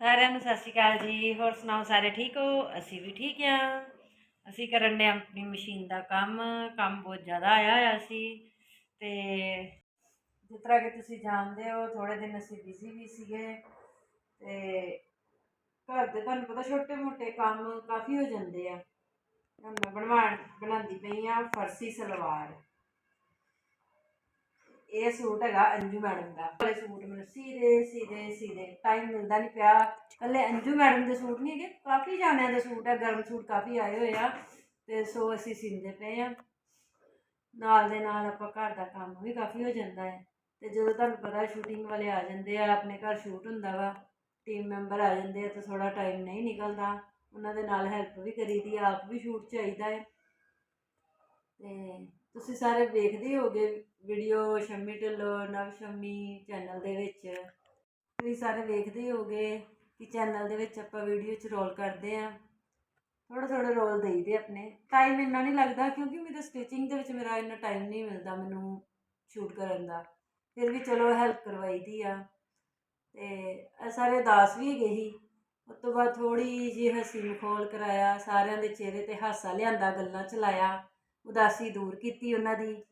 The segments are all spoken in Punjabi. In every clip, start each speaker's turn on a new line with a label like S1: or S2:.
S1: ਸਾਰਿਆਂ ਨੂੰ ਸਤਿ ਸ਼੍ਰੀ ਅਕਾਲ ਜੀ। ਹੋਰ ਸੁਣਾਓ ਸਾਰੇ ਠੀਕ ਹੋ? ਅਸੀਂ ਵੀ ਠੀਕ ਆ ਅਸੀਂ ਕਰਨ ਦੇ ਆਪਣੀ ਮਸ਼ੀਨ ਦਾ ਕੰਮ। ਕੰਮ ਬਹੁਤ ਜ਼ਿਆਦਾ ਆਇਆ ਹੋਇਆ ਸੀ। ਤੇ ਜਿਸ ਤਰ੍ਹਾਂ ਕਿ ਤੁਸੀਂ ਜਾਣਦੇ ਹੋ ਥੋੜੇ ਦਿਨ ਅਸੀਂ ਬਿਜ਼ੀ ਵੀ ਸੀਗੇ। ਤੇ ਘਰ ਦੇ ਤੁਹਾਨੂੰ ਪਤਾ ਛੋਟੇ ਮੋਟੇ ਕੰਮ ਕਾਫੀ ਹੋ ਜਾਂਦੇ ਆ। ਹੁਣ ਮੈਂ ਬਣਵਾਉਣ ਬਣਾਉਂਦੀ ਪਈ ਆ ਫਰਸੀ ਸਲਵਾਰ। ਇਹ ਸੂਟ ਹੈਗਾ ਅੰਜੂ ਮੈਡਮ ਦਾ। ਇਹ ਸੂਟ ਮੈਨੂੰ ਸੀਦੇ ਸੀਦੇ ਸੀਦੇ। ਟਾਈਮ ਮਿਲਦਾ ਨਹੀਂ ਪਿਆ। ਕੱਲੇ ਅੰਜੂ ਮੈਡਮ ਦੇ ਸੂਟ ਨਹੀਂ ਹੈਗੇ, ਕਾਫੀ ਜਾਣਿਆਂ ਦੇ ਸੂਟ ਹੈ ਗਰਮ ਸੂਟ ਕਾਫੀ ਆਏ ਹੋਏ ਆ। ਤੇ ਸੋ ਅਸੀਂ ਸੀਂਦੇ ਪਏ ਆ। ਨਾਲ ਦੇ ਨਾਲ ਆਪਾਂ ਘਰ ਦਾ ਕੰਮ ਵੀ ਕਾਫੀ ਹੋ ਜਾਂਦਾ ਹੈ। ਤੇ ਜਦੋਂ ਤੁਹਾਨੂੰ ਪਤਾ ਸ਼ੂਟਿੰਗ ਵਾਲੇ ਆ ਜਾਂਦੇ ਆ, ਆਪਣੇ ਘਰ ਸ਼ੂਟ ਹੁੰਦਾ ਵਾ ਟੀਮ ਮੈਂਬਰ ਆ ਜਾਂਦੇ ਆ, ਤਾਂ ਥੋੜਾ ਟਾਈਮ ਨਹੀਂ ਨਿਕਲਦਾ। ਉਹਨਾਂ ਦੇ ਨਾਲ ਹੈਲਪ ਵੀ ਕਰੀਦੀ ਆ, ਆਪ ਵੀ ਸ਼ੂਟ ਚਾਹੀਦਾ ਹੈ। ਤੇ ਤੁਸੀਂ ਸਾਰੇ ਵੇਖਦੇ ਹੋਗੇ ਵੀਡੀਓ ਸ਼ੰਮੀ ਢਿੱਲੋਂ, ਨਵ ਸ਼ੰਮੀ ਚੈਨਲ ਦੇ ਵਿੱਚ। ਤੁਸੀਂ ਸਾਰੇ ਵੇਖਦੇ ਹੋਗੇ ਕਿ ਚੈਨਲ ਦੇ ਵਿੱਚ ਆਪਾਂ ਵੀਡੀਓ 'ਚ ਰੋਲ ਕਰਦੇ ਆ। ਥੋੜਾ ਥੋੜਾ ਰੋਲ ਦੇਈਦੇ ਆਪਣੇ। ਟਾਈਮ ਇੰਨਾ ਨਹੀਂ ਲੱਗਦਾ ਕਿਉਂਕਿ ਮੇਰੇ ਸਟਿਚਿੰਗ ਦੇ ਵਿੱਚ ਮੇਰਾ ਇੰਨਾ ਟਾਈਮ ਨਹੀਂ ਮਿਲਦਾ ਮੈਨੂੰ ਸ਼ੂਟ ਕਰਨ ਦਾ। ਫਿਰ ਵੀ ਚਲੋ ਹੈਲਪ ਕਰਵਾਈ ਦੀ ਆ। ਤੇ ਸਾਰੇ ਦਾਸ ਵੀ ਹੈਗੇ ਸੀ। ਉਸ ਤੋਂ ਬਾਅਦ ਥੋੜੀ ਜਿਹੀ ਹੱਸੀ ਮਖੌਲ ਕਰਾਇਆ, ਸਾਰਿਆਂ ਦੇ ਚਿਹਰੇ ਤੇ ਹਾਸਾ ਲਿਆਂਦਾ, ਗੱਲਾਂ ਚਲਾਇਆ। ਉਦਾਸੀ ਦੂਰ ਕੀਤੀ ਉਹਨਾਂ ਦੀ।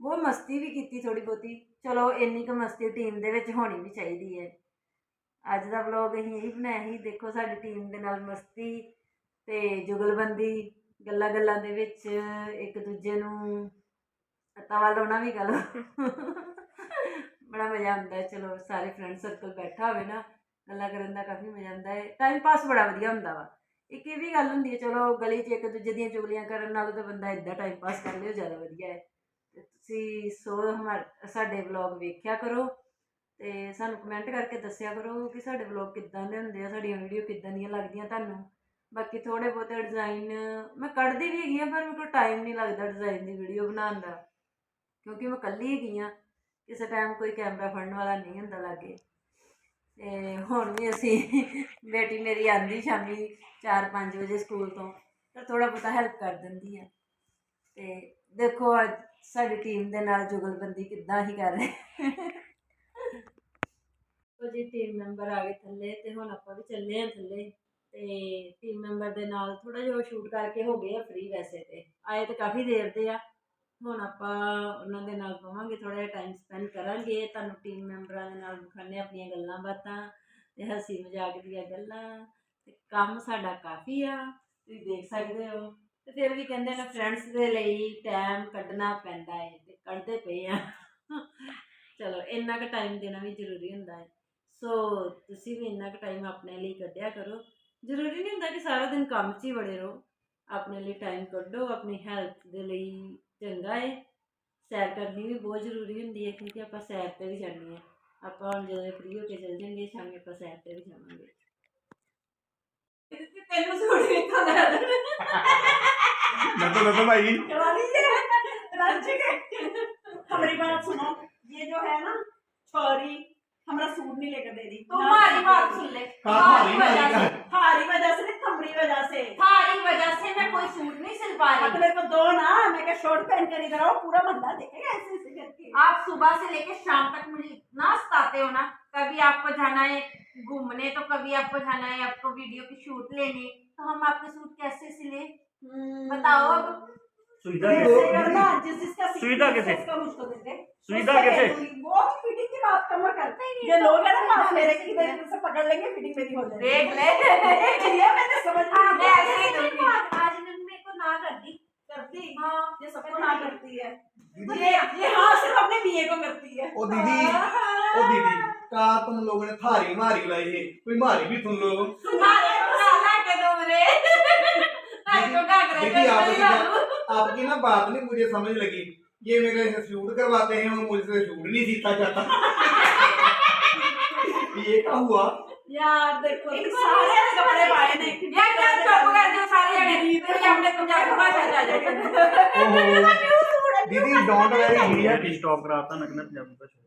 S1: ਬਹੁਤ ਮਸਤੀ ਵੀ ਕੀਤੀ ਥੋੜੀ ਬਹੁਤੀ। ਚਲੋ, ਇੰਨੀ ਕੁ ਮਸਤੀ ਟੀਮ ਦੇ ਵਿੱਚ ਹੋਣੀ ਵੀ ਚਾਹੀਦੀ ਹੈ। ਅੱਜ ਦਾ ਵਲੌਗ ਅਸੀਂ ਇਹੀ ਬਣਾਇਆ ਸੀ। ਦੇਖੋ ਸਾਡੀ ਟੀਮ ਦੇ ਨਾਲ ਮਸਤੀ ਤੇ ਜੁਗਲਬੰਦੀ ਗੱਲਾਂ ਗੱਲਾਂ ਦੇ ਵਿੱਚ ਇੱਕ ਦੂਜੇ ਨੂੰ ਤਵਾ ਲਾਉਣਾ ਵੀ ਗੱਲ। ਬੜਾ ਮਜ਼ਾ ਆਉਂਦਾ ਹੈ। ਚਲੋ, ਸਾਰੇ ਫਰੈਂਡ ਸਰਕਲ ਬੈਠਾ ਹੋਵੇ ਨਾ, ਗੱਲਾਂ ਕਰਨ ਦਾ ਕਾਫੀ ਮਜ਼ਾ ਆਉਂਦਾ ਹੈ। ਟਾਈਮ ਪਾਸ ਬੜਾ ਵਧੀਆ ਹੁੰਦਾ ਵਾ। ਇੱਕ ਇਹ ਵੀ ਗੱਲ ਹੁੰਦੀ ਹੈ, ਚਲੋ ਗਲੀ 'ਚ ਇੱਕ ਦੂਜੇ ਦੀਆਂ ਚੁਗਲੀਆਂ ਕਰਨ ਨਾਲੋਂ ਤਾਂ ਬੰਦਾ ਇਦਾਂ ਟਾਈਮ ਪਾਸ ਕਰ ਲਿਓ ਜ਼ਿਆਦਾ ਵਧੀਆ ਹੈ। ਤੇ ਤੁਸੀਂ ਸੋ ਹਮਾਰ, ਸਾਡੇ ਵਲੌਗ ਵੇਖਿਆ ਕਰੋ ਤੇ ਸਾਨੂੰ ਕਮੈਂਟ ਕਰਕੇ ਦੱਸਿਆ ਕਰੋ ਕਿ ਸਾਡੇ ਵਲੌਗ ਕਿੱਦਾਂ ਦੇ ਹੁੰਦੇ ਆ, ਸਾਡੀਆਂ ਵੀਡੀਓ ਕਿੱਦਾਂ ਦੀਆਂ ਲੱਗਦੀਆਂ ਤੁਹਾਨੂੰ। ਬਾਕੀ ਥੋੜੇ ਬਹੁਤੇ ਡਿਜ਼ਾਈਨ ਮੈਂ ਕੱਢਦੀ ਵੀ ਹੈਗੀ ਆ, ਪਰ ਮੇਰੇ ਕੋਲ ਟਾਈਮ ਨਹੀਂ ਲੱਗਦਾ ਡਿਜ਼ਾਈਨ ਦੀ ਵੀਡੀਓ ਬਣਾਉਣ ਦਾ। ਕਿਉਂਕਿ ਮੈਂ ਇਕੱਲੀ ਹੈਗੀ ਆ, ਕਿਸੇ ਟਾਈਮ ਕੋਈ ਕੈਮਰਾ ਫੜਨ ਵਾਲਾ ਨਹੀਂ ਹੁੰਦਾ ਲਾਗੇ। ਤੇ ਹੁਣ ਵੀ ਅਸੀਂ ਬੇਟੀ ਮੇਰੀ ਆਂਦੀ ਸ਼ਾਮੀ 4-5 ਵਜੇ ਸਕੂਲ ਤੋਂ, ਤਾਂ ਥੋੜਾ ਬਹੁਤਾ ਹੈਲਪ ਕਰ ਦਿੰਦੀ ਆ। ਤੇ ਦੇਖੋ ਅੱਜ ਸਾਡੀ ਟੀਮ ਦੇ ਨਾਲ ਜੁਗਲਬੰਦੀ ਕਿੱਦਾਂ ਹੀ ਕਰ ਰਹੇ। ਉਹ ਜੀ ਟੀਮ ਮੈਂਬਰ ਆ ਗਏ ਥੱਲੇ ਤੇ ਹੁਣ ਆਪਾਂ ਵੀ ਚੱਲੇ ਆ ਥੱਲੇ। ਤੇ ਟੀਮ ਮੈਂਬਰ ਦੇ ਨਾਲ ਥੋੜਾ ਜਿਹਾ ਸ਼ੂਟ ਕਰਕੇ ਹੋ ਗਏ ਆ ਫ੍ਰੀ ਵੈਸੇ ਤੇ। ਆਏ ਤਾਂ ਕਾਫੀ ਦੇਰ ਦੇ ਆ। ਹੁਣ ਆਪਾਂ ਉਹਨਾਂ ਦੇ ਨਾਲ ਪਵਾਂਗੇ ਥੋੜਾ ਜਿਹਾ ਟਾਈਮ ਸਪੈਂਡ ਕਰਾਂਗੇ, ਤੁਹਾਨੂੰ ਟੀਮ ਮੈਂਬਰਾਂ ਦੇ ਨਾਲ ਵਿਖਾਣੇ ਆਪਣੀਆਂ ਗੱਲਾਂ ਬਾਤਾਂ ਤੇ ਹੱਸੀ ਮਜ਼ਾਕ ਦੀਆਂ ਗੱਲਾਂ ਤੇ ਕੰਮ ਸਾਡਾ ਕਾਫੀ ਆ, ਤੁਸੀਂ ਦੇਖ ਸਕਦੇ ਹੋ। ਤੇ ਫਿਰ ਵੀ ਕਹਿੰਦੇ ਨੇ ਫਰੈਂਡਸ ਦੇ ਲਈ ਟਾਈਮ ਕੱਢਣਾ ਪੈਂਦਾ ਹੈ ਤੇ ਕੱਢਦੇ ਪਏ ਆ। ਚਲੋ, ਇੰਨਾ ਕੁ ਟਾਈਮ ਦੇਣਾ ਵੀ ਜ਼ਰੂਰੀ ਹੁੰਦਾ ਹੈ ਸੋ ਤੁਸੀਂ ਵੀ ਇੰਨਾ ਕੁ ਟਾਈਮ ਆਪਣੇ ਲਈ ਕੱਢਿਆ ਕਰੋ। ਜ਼ਰੂਰੀ ਨਹੀਂ ਹੁੰਦਾ ਕਿ ਸਾਰਾ ਦਿਨ ਕੰਮ 'ਚ ਹੀ ਵੜੇ ਰਹੋ। ਆਪਣੇ ਲਈ ਟਾਈਮ ਕੱਢੋ, ਆਪਣੀ ਹੈਲਥ ਦੇ ਲਈ ਚੰਗਾ ਹੈ ਸੈਰ ਕਰਨੀ ਵੀ ਬਹੁਤ ਜ਼ਰੂਰੀ ਹੁੰਦੀ ਹੈ ਕਿਉਂਕਿ ਆਪਾਂ ਸੈਰ ਤੇ ਵੀ ਜਾਂਦੇ ਹਾਂ ਆਪਾਂ ਹੁਣ ਜਦੋਂ ਫ੍ਰੀ ਹੋ ਕੇ ਚੱਲ ਜਾਵਾਂਗੇ ਸ਼ਾਮੀ ਆਪਾਂ ਸੈਰ ਤੇ ਵੀ ਜਾਵਾਂਗੇ ਤੈਨੂੰ ਸੂਟ ਵੇਖਾ ਲੈ
S2: नतो नतो भाई
S3: जवानी से राज्य के हमारी बात सुनो ये जो है ना छोरी हमारा सूट नहीं लेकर दे रही
S1: तुम्हारी बात सुन ले
S3: कर इधर आओ पूरा बंदा देखेगा ऐसे ऐसे करके।
S1: आप सुबह से लेकर शाम तक मुझे इतना सताते हो ना कभी आपको जाना है घूमने तो कभी आपको जाना है आपको वीडियो की शूट लेने तो हम आपके सूट कैसे सिले? बताओ अब।
S2: सुविधा कैसे सुविधा कैसे? सुविधा?
S3: बहुत फिटिंग की बात कम करते ही ये लोग है ना पास मेरे की इधर से पकड़ लेंगे फिटिंग मेरी हो जाएगी।
S1: देख ले।
S3: ये मैंने समझ लिया।
S1: मैं ऐसे ही दूँगी आज ने मेरे को ना कर दी।
S3: करती
S1: हाँ
S3: ये सबको ना करती है। ये ये हाँ सिर्फ़ अपने बीए को करती है।
S2: ओ दीदी ओ दीदी का तुम लोगों ने थारी मारी लाई है कोई मारी भी तुम लोग?
S1: करे
S2: दीदी आपकी आपकी ना बात नहीं मुझे समझ लगी। ये मेरे से शूट करवाते हैं और मुझसे शूट नहीं सीखा जाता। ये क्या हुआ?
S3: यार देखो सारे कपड़े पाए ने
S1: यार क्या चुप
S2: ਦੇ ਪੰਜਾਬੀ
S4: ਕਰਾਤਾ ਮੈਂ ਕਹਿੰਦਾ ਪੰਜਾਬੀ ਭਾਸ਼ਾ।